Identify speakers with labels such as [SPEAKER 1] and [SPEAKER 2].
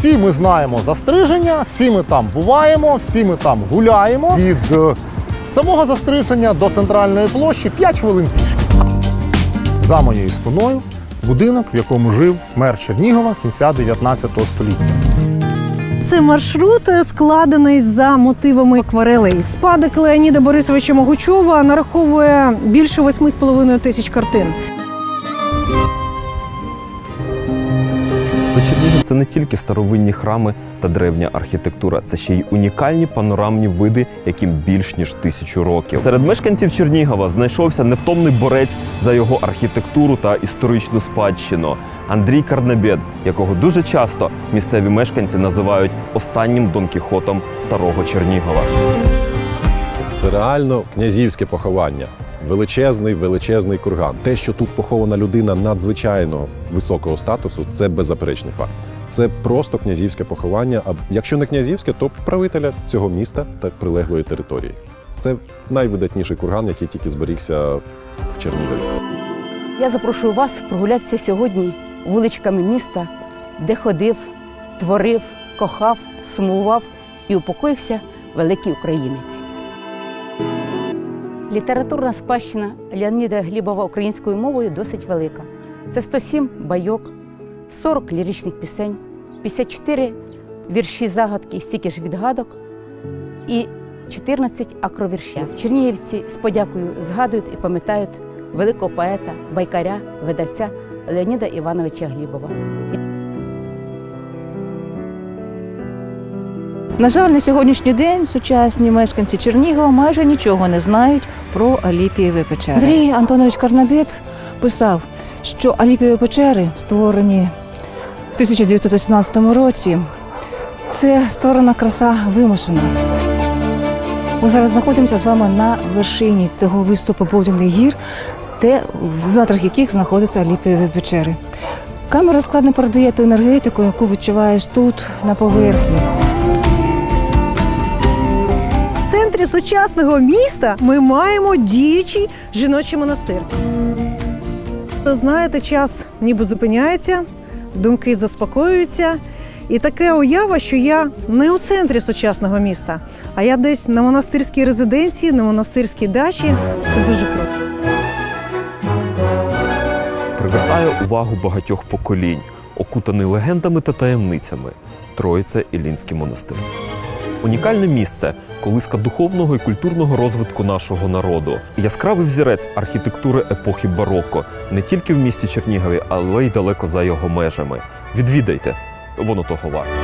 [SPEAKER 1] Всі ми знаємо застриження, всі ми там буваємо, всі ми там гуляємо. Від е, самого застриження до центральної площі 5 хвилин пішки. За моєю спиною будинок, в якому жив мер Чернігова кінця 19 століття.
[SPEAKER 2] Це маршрут е, складений за мотивами акварелей. Спадок Леоніда Борисовича Могучова нараховує більше 8,5 тисяч картин.
[SPEAKER 3] Але Чернігів це не тільки старовинні храми та древня архітектура, це ще й унікальні панорамні види, яким більш ніж тисячу років. Серед мешканців Чернігова знайшовся невтомний борець за його архітектуру та історичну спадщину Андрій Карнабєд, якого дуже часто місцеві мешканці називають останнім Дон Кіхотом старого Чернігова.
[SPEAKER 4] Це реально князівське поховання. Величезний, величезний курган. Те, що тут похована людина надзвичайно високого статусу, це беззаперечний факт. Це просто князівське поховання. А якщо не князівське, то правителя цього міста та прилеглої території. Це найвидатніший курган, який тільки зберігся в Чернігові.
[SPEAKER 5] Я запрошую вас прогулятися сьогодні вуличками міста, де ходив, творив, кохав, сумував і упокоївся великий українець. Літературна спадщина Леоніда Глібова українською мовою досить велика. Це 107 байок, 40 ліричних пісень, 54 вірші загадки, стільки ж відгадок і 14 акровіршів. Чернігівці з подякою згадують і пам'ятають великого поета, байкаря, видавця Леоніда Івановича Глібова.
[SPEAKER 6] На жаль, на сьогоднішній день сучасні мешканці Чернігова майже нічого не знають про Аліпієві печери. Андрій Антонович Карнабєт писав, що Аліпієві печери створені в 1918 році. Це створена краса вимушена. Ми зараз знаходимося з вами на вершині цього виступу Повдяних гір, де в надрах яких знаходяться Аліпієві печери. Камера складно передає ту енергетику, яку відчуваєш тут на поверхні.
[SPEAKER 2] Сучасного міста ми маємо діючий жіночий монастир. Знаєте, час ніби зупиняється, думки заспокоюються. І таке уява, що я не у центрі сучасного міста, а я десь на монастирській резиденції, на монастирській дачі. Це дуже круто.
[SPEAKER 3] привертає увагу багатьох поколінь, окутаний легендами та таємницями Троїце Ілінський монастир. Унікальне місце, колиска духовного і культурного розвитку нашого народу, яскравий взірець архітектури епохи бароко не тільки в місті Чернігові, але й далеко за його межами. Відвідайте, воно того варто.